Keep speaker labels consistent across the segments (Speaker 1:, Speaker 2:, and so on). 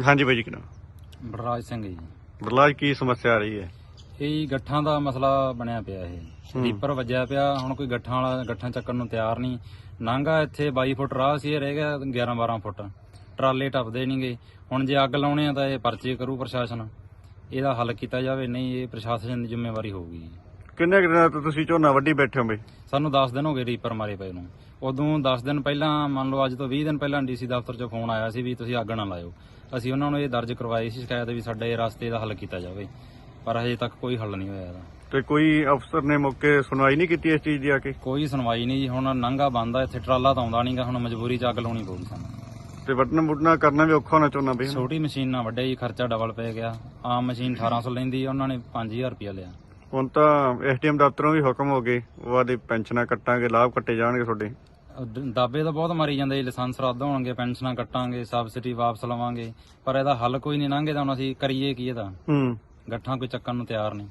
Speaker 1: ਹਾਂਜੀ ਬਾਈ ਜੀ ਕਿਨਾ
Speaker 2: ਬਲਰਾਜ ਸਿੰਘ ਜੀ।
Speaker 1: ਬਰਲਾਜ ਕੀ ਸਮੱਸਿਆ ਆ ਰਹੀ ਹੈ?
Speaker 2: ਇਹ ਗੱਠਾਂ ਦਾ ਮਸਲਾ ਬਣਿਆ ਪਿਆ ਇਹ। ਰੀਪਰ ਵੱਜਿਆ ਪਿਆ ਹੁਣ ਕੋਈ ਗੱਠਾਂ ਵਾਲਾ ਗੱਠਾਂ ਚੱਕਣ ਨੂੰ ਤਿਆਰ ਨਹੀਂ। ਨਾਂਗਾ ਇੱਥੇ 22 ਫੁੱਟ ਰਾਹ ਸੀ ਇਹ ਰਹਿ ਗਿਆ 11 12 ਫੁੱਟ। ਟਰਾਲੇ ਟੱਪਦੇ ਨਹੀਂਗੇ ਹੁਣ ਜੇ ਅੱਗ ਲਾਉਣੇ ਆ ਤਾਂ ਇਹ ਪਰਚੇ ਕਰੂ ਪ੍ਰਸ਼ਾਸਨ। ਇਹਦਾ ਹੱਲ ਕੀਤਾ ਜਾਵੇ ਨਹੀਂ ਇਹ ਪ੍ਰਸ਼ਾਸਨ ਦੀ ਜ਼ਿੰਮੇਵਾਰੀ ਹੋਊਗੀ।
Speaker 1: ਕਿੰਨੇ ਕੁ ਦਿਨਾਂ ਤੋਂ ਤੁਸੀਂ ਝੋਨਾ ਵੱਢੀ ਬੈਠੇ ਹੋ ਬਈ?
Speaker 2: ਸਾਨੂੰ 10 ਦਿਨ ਹੋ ਗਏ ਰੀਪਰ ਮਾਰੇ ਪਏ ਨੂੰ। ਉਦੋਂ 10 ਦਿਨ ਪਹਿਲਾਂ ਮੰਨ ਲਓ ਅੱਜ ਤੋਂ 20 ਦਿਨ ਪਹਿਲਾਂ ਡੀਸੀ ਦਫ਼ਤਰ 'ਚੋਂ ਫੋਨ ਆਇਆ ਸੀ ਵੀ ਤੁਸੀਂ ਅੱਗ ਨਾ ਲਾਇਓ। ਅਸੀਂ ਉਹਨਾਂ ਨੂੰ ਇਹ ਦਰਜ ਕਰਵਾਈ ਸੀ ਸ਼ਿਕਾਇਤ ਵੀ ਸਾਡੇ ਇਹ ਰਸਤੇ ਦਾ ਹੱਲ ਕੀਤਾ ਜਾਵੇ। ਪਰ ਹਜੇ ਤੱਕ ਕੋਈ ਹੱਲ ਨਹੀਂ ਹੋਇਆ ਇਹਦਾ।
Speaker 1: ਤੇ ਕੋਈ ਅਫਸਰ ਨੇ ਮੌਕੇ ਸੁਣਵਾਈ ਨਹੀਂ ਕੀਤੀ ਇਸ ਚੀਜ਼ ਦੀ ਆ ਕੇ?
Speaker 2: ਕੋਈ ਸੁਣਵਾਈ ਨਹੀਂ ਜੀ ਹੁਣ ਨੰਗਾ ਬੰਦਾ ਇੱਥੇ ਟਰਾਲਾ ਤਾਂ ਆਉਂਦਾ ਨਹੀਂਗਾ ਹੁਣ ਮਜਬੂਰੀ ਚ ਅੱਗ ਲਾਉਣੀ ਪਊਗੀ ਸਾਨੂੰ।
Speaker 1: ਤੇ ਵੱਢਣ ਵੁੱਢਣਾ ਕਰਨਾ ਵੀ ਔਖਾ ਹੋਣਾ ਝੋਨਾ ਬਈ
Speaker 2: ਛੋਟੀ ਮਸ਼ੀਨ ਨਾਲ ਵੱਡੇ ਜੀ ਖਰਚਾ ਡਬਲ ਪੈ ਗਿਆ। ਆਮ ਮਸ਼ੀਨ 1800 ਲੈਂਦੀ ਉਹਨਾਂ ਨੇ 5000 ਰੁਪਇਆ ਲਿਆ।
Speaker 1: ਹੁਣ ਤਾਂ ਐਸਡੀਐਮ ਦਫ਼ਤਰੋਂ ਵੀ ਹੁਕਮ ਹੋ ਗਏ ਉਹ ਆਦੇ ਪੈਨਸ਼ਨਾਂ ਕੱਟਾਂਗੇ ਲਾਭ ਕੱਟੇ ਜਾਣਗੇ ਤੁਹਾਡੇ।
Speaker 2: ਉਹ ਦ- ਦਾਅਵੇ ਤਾਂ ਬਹੁਤ ਮਾਰੀ ਜਾਂਦੇ ਜੀ ਲਾਇਸੈਂਸ ਰੱਦ ਹੋਣਗੇ ਪੈਨਸ਼ਨਾਂ ਕੱਟਾਂਗੇ ਸਬਸਿਡੀ ਵਾਪਸ ਲਵਾਂਗੇ ਪਰ ਇਹਦਾ ਹੱਲ ਕੋਈ ਨਹੀਂ ਲੰਘੇ ਤਾਂ ਹੁਣ ਅਸੀਂ ਕਰੀਏ ਕੀ ਇਹਦਾ?
Speaker 1: ਹੂੰ।
Speaker 2: ਗੱਠਾਂ ਕੋਈ ਚੱਕਣ ਨੂੰ ਤਿਆਰ ਨਹੀਂ।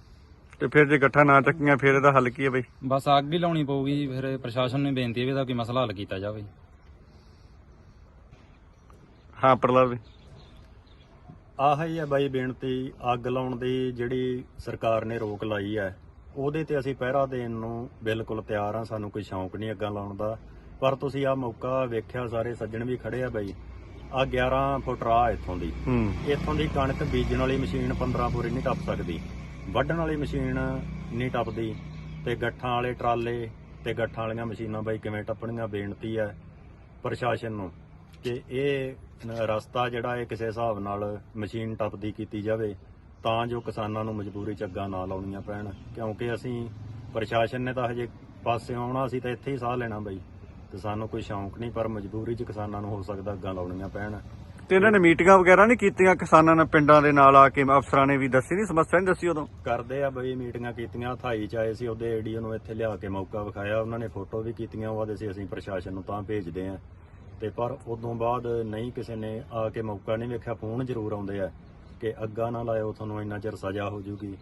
Speaker 1: ਤੇ ਫਿਰ ਜੇ ਗੱਠਾ ਨਾ ਚੱਕੀਆਂ ਫਿਰ ਇਹਦਾ ਹੱਲ ਕੀ ਹੈ ਬਈ?
Speaker 2: ਬਸ ਅੱਗ ਹੀ ਲਾਉਣੀ ਪਊਗੀ ਜੀ ਫਿਰ ਪ੍ਰਸ਼ਾਸਨ ਨੂੰ ਬੇਨਤੀ ਹੈ ਵੀ ਇਹਦਾ ਕੋਈ ਮਸਲਾ ਹੱਲ ਕੀਤਾ ਜਾਵੇ।
Speaker 1: ਹਾਂ ਪ੍ਰਲਾਦ ਬਈ
Speaker 3: ਆਹ ਹੀ ਹੈ ਬਾਈ ਬੇਨਤੀ ਅੱਗ ਲਾਉਣ ਦੀ ਜਿਹੜੀ ਸਰਕਾਰ ਨੇ ਰੋਕ ਲਾਈ ਹੈ ਉਹਦੇ ਤੇ ਅਸੀਂ ਪਹਿਰਾ ਦੇਣ ਨੂੰ ਬਿਲਕੁਲ ਤਿਆਰ ਹਾਂ ਸਾਨੂੰ ਕੋਈ ਸ਼ੌਂਕ ਨਹੀਂ ਅੱਗਾਂ ਲਾਉਣ ਦਾ। ਪਰ ਤੁਸੀਂ ਆ ਮੌਕਾ ਵੇਖਿਆ ਸਾਰੇ ਸੱਜਣ ਵੀ ਖੜੇ ਆ ਬਾਈ। ਆ 11 ਫੁੱਟ ਰਾਹ ਇੱਥੋਂ ਦੀ। ਇੱਥੋਂ ਦੀ ਕਣਕ ਬੀਜਣ ਵਾਲੀ ਮਸ਼ੀਨ 15 ਪੂਰੀ ਨਹੀਂ ਟੱਪ ਸਕਦੀ। ਵੱਢਣ ਵਾਲੀ ਮਸ਼ੀਨ ਨਹੀਂ ਟੱਪਦੀ ਤੇ ਗੱਠਾਂ ਵਾਲੇ ਟਰਾਲੇ ਤੇ ਗੱਠਾਂ ਵਾਲੀਆਂ ਮਸ਼ੀਨਾਂ ਬਾਈ ਕਿਵੇਂ ਟੱਪਣੀਆਂ ਬੇਨਤੀ ਹੈ ਪ੍ਰਸ਼ਾਸਨ ਨੂੰ। ਕਿ ਇਹ ਰਸਤਾ ਜਿਹੜਾ ਇਹ ਕਿਸੇ ਹਿਸਾਬ ਨਾਲ ਮਸ਼ੀਨ ਟੱਪਦੀ ਕੀਤੀ ਜਾਵੇ ਤਾਂ ਜੋ ਕਿਸਾਨਾਂ ਨੂੰ ਮਜਬੂਰੀ ਚ ਅੱਗਾਂ ਨਾ ਲਾਉਣੀਆਂ ਪੈਣ। ਕਿਉਂਕਿ ਅਸੀਂ ਪ੍ਰਸ਼ਾਸਨ ਨੇ ਤਾਂ ਹਜੇ ਪਾਸੇ ਆਉਣਾ ਸੀ ਤਾਂ ਇੱਥੇ ਹੀ ਸਾਹ ਲੈਣਾ ਬਈ। ਤੇ ਸਾਨੂੰ ਕੋਈ ਸ਼ੌਂਕ ਨਹੀਂ ਪਰ ਮਜਬੂਰੀ ਚ ਕਿਸਾਨਾਂ ਨੂੰ ਹੋ ਸਕਦਾ ਅੱਗਾਂ ਲਾਉਣੀਆਂ ਪੈਣ।
Speaker 1: ਤੇ ਇਹਨਾਂ ਨੇ ਮੀਟਿੰਗਾਂ ਵਗੈਰਾ ਨਹੀਂ ਕੀਤੀਆਂ? ਕਿਸਾਨਾਂ ਨਾਲ ਪਿੰਡਾਂ ਦੇ ਨਾਲ ਆ ਕੇ ਅਫਸਰਾਂ ਨੇ ਵੀ ਦੱਸੀ ਨਹੀਂ? ਸਮੱਸਿਆ ਨਹੀਂ ਦੱਸੀ ਉਦੋਂ?
Speaker 3: ਕਰਦੇ ਆ ਬਈ ਮੀਟਿੰਗਾਂ ਕੀਤੀਆਂ ਥਾਈ ਚ ਆਏ ਸੀ ਉਹਦੇ ਏਡੀਓ ਨੂੰ ਇੱਥੇ ਲਿਆ ਕੇ ਮੌਕਾ ਵਿਖਾਇਆ ਉਹਨਾਂ ਨੇ ਫੋਟੋ ਵੀ ਕੀਤੀਆਂ ਉਹ ਆਦੇ ਸੀ ਅਸੀਂ ਪ੍ਰਸ਼ਾਸਨ ਨੂੰ ਤਾਂ ਭੇਜਦੇ ਆ। ਤੇ ਪਰ ਉਦੋਂ ਬਾਅਦ ਨਹੀਂ ਕਿਸੇ ਨੇ ਆ ਕੇ ਮੌਕਾ ਨਹੀਂ ਵੇਖਿਆ ਫੋਨ ਜ਼ਰੂਰ ਆਉਂਦੇ ਆ ਕਿ ਅੱਗਾ ਨਾ ਲਾਇਓ ਤੁਹਾਨੂੰ ਇੰਨਾ ਚਿਰ ਸਜ਼ਾ ਹੋ ਜੂਗੀ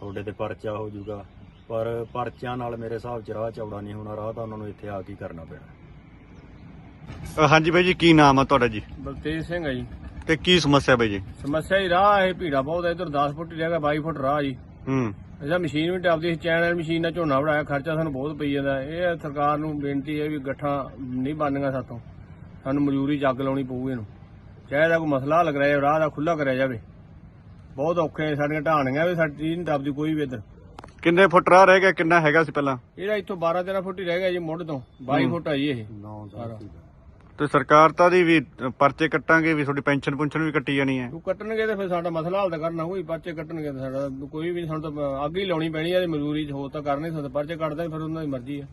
Speaker 3: ਤੁਹਾਡੇ ਤੇ ਪਰਚਾ ਹੋ ਜੂਗਾ। ਪਰ ਪਰਚਿਆਂ ਨਾਲ ਮੇਰੇ ਹਿਸਾਬ ਚ ਰਾਹ ਚੌੜਾ ਨਹੀਂ ਹੋਣਾ ਰਾਹ ਤਾਂ ਉਹਨਾਂ ਨੂੰ ਇੱਥੇ ਆ ਕੇ ਕਰਨਾ ਪੈਣਾ।
Speaker 1: ਹਾਂਜੀ ਬਾਈ ਜੀ ਕੀ ਨਾਮ ਆ ਤੁਹਾਡਾ ਜੀ?
Speaker 4: ਬਲਤੇਜ ਸਿੰਘ ਹੈ ਜੀ।
Speaker 1: ਤੇ ਕੀ ਸਮੱਸਿਆ ਬਾਈ ਜੀ?
Speaker 4: ਸਮੱਸਿਆ ਹੀ ਰਾਹ ਹੈ ਭੀੜਾ ਬਹੁਤ ਹੈ ਇਧਰ 10 ਫੁੱਟ ਹੀ ਰਹਿ ਗਿਆ 22 ਫੁੱਟ ਰਾਹ ਜੀ।
Speaker 1: ਹੂੰ।
Speaker 4: ਇਹਦਾ ਮਸ਼ੀਨ ਵੀ ਟੱਪਦੀ ਸੀ ਚੈਨਲ ਮਸ਼ੀਨ ਨਾਲ ਝੋਨਾ ਵੜਾਇਆ ਖਰਚਾ ਸਾਨੂੰ ਬਹੁਤ ਪਈ ਜਾਂਦਾ। ਇਹ ਸਰਕਾਰ ਨੂੰ ਬੇਨਤੀ ਹੈ ਵੀ ਗੱਠਾਂ ਨਹੀਂ ਬਣਨੀਆਂ ਸਾਤੋਂ। ਸਾਨੂੰ ਮਜ਼ਦੂਰੀ ਜੱਗ ਲਾਉਣੀ ਪਊ ਇਹਨੂੰ। ਚਾਹੇ ਦਾ ਕੋਈ ਮਸਲਾ ਲੱਗ ਰਿਹਾ ਰਾਹ ਦਾ ਖੁੱਲਾ ਕਰਿਆ ਜਾਵੇ। ਬਹੁਤ ਔਖੇ ਨੇ ਸਾਡੀਆਂ ਢਾਣੀਆਂ ਵੀ ਸਾਡੀ ਨਹੀਂ ਟੱਪਦੀ ਕੋਈ ਵੀ ਇੱਧਰ।
Speaker 1: ਕਿੰਨੇ ਫੁੱਟ ਰਾਹ ਰਹਿ ਗਿਆ ਕਿੰਨਾ ਹੈਗਾ ਸੀ ਪਹਿਲਾਂ?
Speaker 4: ਇਹਦਾ ਇੱਥੋਂ 12 13 ਫੁੱਟ ਹੀ ਰਹਿ ਗਿਆ ਜੀ ਮੁੱਢ ਤੋਂ। 22 ਫੁੱਟ ਆ ਜੀ ਇਹ। ਸਾਰਾ।
Speaker 1: ਤੇ ਸਰਕਾਰ ਤਾਂ ਦੀ ਵੀ ਪਰਚੇ ਕੱਟਾਂਗੇ ਵੀ ਤੁਹਾਡੀ ਪੈਨਸ਼ਨ ਪੁੰਸ਼ਨ ਵੀ ਕੱਟੀ ਜਾਣੀ ਹੈ।
Speaker 4: ਉਹ ਕੱਟਣਗੇ ਤੇ ਫਿਰ ਸਾਡਾ ਮਸਲਾ ਹੱਲ ਤਾਂ ਕਰਨਾ ਹੋਈ ਪਰਚੇ ਕੱਟਣਗੇ ਤਾਂ ਸਾਡਾ ਕੋਈ ਵੀ ਸਾਨੂੰ ਤਾਂ ਅੱਗ ਹੀ ਲਾਉਣੀ ਪੈਣੀ ਹੈ ਮਜ਼ਦੂਰੀ 'ਚ ਹੋ ਤਾਂ ਕਰ ਨਹੀਂ ਸਕਦੇ ਪਰਚੇ ਕੱਟਦਾ ਫਿਰ ਉਹਨਾਂ ਦੀ ਮਰਜ਼ੀ ਹੈ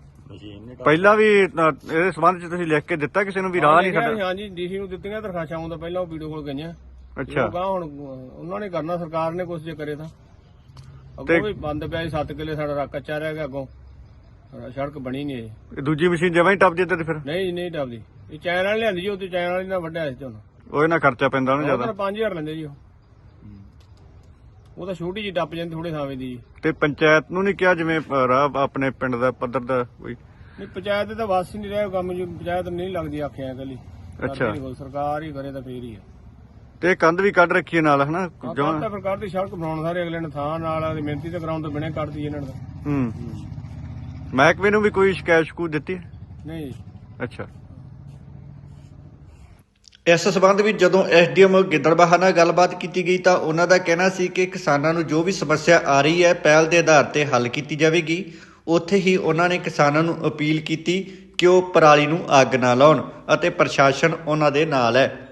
Speaker 1: ਪਹਿਲਾਂ ਵੀ ਅ, ਇਹਦੇ ਸੰਬੰਧ ਚ ਤੁਸੀਂ ਲਿਖ ਕੇ ਦਿੱਤਾ ਕਿਸੇ ਨੂੰ ਵੀ ਰਾਹ ਨਹੀਂ ਸਾਡਾ?
Speaker 4: ਹਾਂਜੀ ਡੀਸੀ ਨੂੰ ਦਿੱਤੀਆਂ ਦਰਖਾਸਤਾਂ ਆਉਂਦਾ ਪਹਿਲਾਂ ਉਹ ਵੀਡੀਓ ਕੋਲ ਗਈਆਂ।
Speaker 1: ਅੱਛਾ।
Speaker 4: ਉਹ ਗਾਂਹ ਹੁਣ ਉਹਨਾਂ ਨੇ ਕਰਨਾ ਸਰਕਾਰ ਨੇ ਕੁਛ ਜੇ ਕਰੇ ਤਾਂ।
Speaker 1: ਤੇ-
Speaker 4: ਅੱਗੋਂ ਵੀ ਬੰਦ ਪਿਆ ਸੀ 7 ਕਿੱਲੇ ਸਾਡਾ ਰਾਹ ਕੱਚਾ ਰਹਿ ਗਿਆ ਅੱਗੋਂ। ਸੜਕ ਬਣੀ ਨਹੀਂ ਇਹ।
Speaker 1: ਇਹ ਦੂਜੀ ਮਸ਼ੀਨ ਜਮਾਂ ਹੀ ਟੱਪ ਜੇ ਤੇ ਫਿਰ?
Speaker 4: ਨਹੀਂ ਨਹੀਂ ਡਬਦੀ ਇਹ ਚੈਨ ਵਾਲੀ ਲਿਆਂਦੀ ਜੀ ਉਹ ਤੇ ਚੈਨ ਵਾਲੀ ਨਾਲ ਵੱਡਿਆ ਸੀ ਝੋਨਾ
Speaker 1: ਉਹਦੇ ਨਾਲ ਖਰਚਾ ਪੈਂਦਾ ਉਹਨੂੰ
Speaker 4: ਉਹ
Speaker 1: ਜ਼ਿਆਦਾ।
Speaker 4: ਤਾਂ 5000 ਲੈਂਦੇ ਜੀ ਉਹ। ਉਹ ਤਾਂ ਛੋਟੀ ਜੀ ਟੱਪ ਜਾਂਦੀ ਥੋੜੇ ਥਾਵੇਂ ਦੀ ਜੀ।
Speaker 1: ਤੇ ਪੰਚਾਇਤ ਨੂੰ ਨਹੀਂ ਕਿਹਾ ਜਿਵੇਂ ਅ, ਰਾਹ ਆਪਣੇ ਪਿੰਡ ਦਾ ਪੱਧਰ ਦਾ ਕੋਈ?
Speaker 4: ਨਹੀਂ ਪੰਚਾਇਤ ਦੇ ਤਾਂ ਵਾਸ ਹੀ ਨਹੀਂ ਰਿਹਾ ਕੰਮ ਜੀ। ਪੰਚਾਇਤ ਨਹੀਂ ਲੱਗਦੀ ਆਖਿਆ ਇਕੱਲੀ।
Speaker 1: ਅੱਛਾ।
Speaker 4: ਸਰਕਾਰ ਹੀ ਕਰੇ ਤਾਂ ਫੇਰ ਹੀ ਆ।
Speaker 1: ਤੇ ਕੰਧ ਵੀ ਕੱਢ ਰੱਖੀ ਹੈ ਨਾਲ ਹਨਾ?
Speaker 4: ਕੱਲ੍ਹ ਤਾਂ ਸਰਕਾਰ ਦੀ ਸੜਕ ਬਣਾਉਣ ਸਾਰੇ ਅਗਲੇ ਨੇ ਥਾਂ ਨਾਲ ਦੀ ਮਿਹਨਤੀ ਤੇ ਕਰਾਉਣ ਤੋਂ ਬਿਨਾਂ ਕੱਢਦੀ ਇਹਨਾਂ ਨੇ ਤਾਂ।
Speaker 1: ਹੂੰ। ਮਹਿਕਮੇ ਨੂੰ ਵੀ ਕੋਈ ਸ਼ਿਕਾਇਤ ਸ਼ਕੂ ਦਿੱਤੀ? ਹੈ?
Speaker 4: ਨਹੀਂ।
Speaker 1: ਅੱਛਾ।
Speaker 5: ਇਸ ਸਬੰਧ ਵਿੱਚ ਜਦੋਂ ਐਸਡੀਐਮ ਗਿੱਦੜਬਾਹਾ ਨਾਲ ਗੱਲਬਾਤ ਕੀਤੀ ਗਈ ਤਾਂ ਉਹਨਾਂ ਦਾ ਕਹਿਣਾ ਸੀ ਕਿ ਕਿਸਾਨਾਂ ਨੂੰ ਜੋ ਵੀ ਸਮੱਸਿਆ ਆ ਰਹੀ ਹੈ, ਪਹਿਲ ਦੇ ਆਧਾਰ ਤੇ ਹੱਲ ਕੀਤੀ ਜਾਵੇਗੀ। ਉੱਥੇ ਹੀ ਉਹਨਾਂ ਨੇ ਕਿਸਾਨਾਂ ਨੂੰ ਅਪੀਲ ਕੀਤੀ ਕਿ ਉਹ ਪਰਾਲੀ ਨੂੰ ਅੱਗ ਨਾ ਲਾਉਣ ਅਤੇ ਪ੍ਰਸ਼ਾਸਨ ਉਹਨਾਂ ਦੇ ਨਾਲ ਹੈ।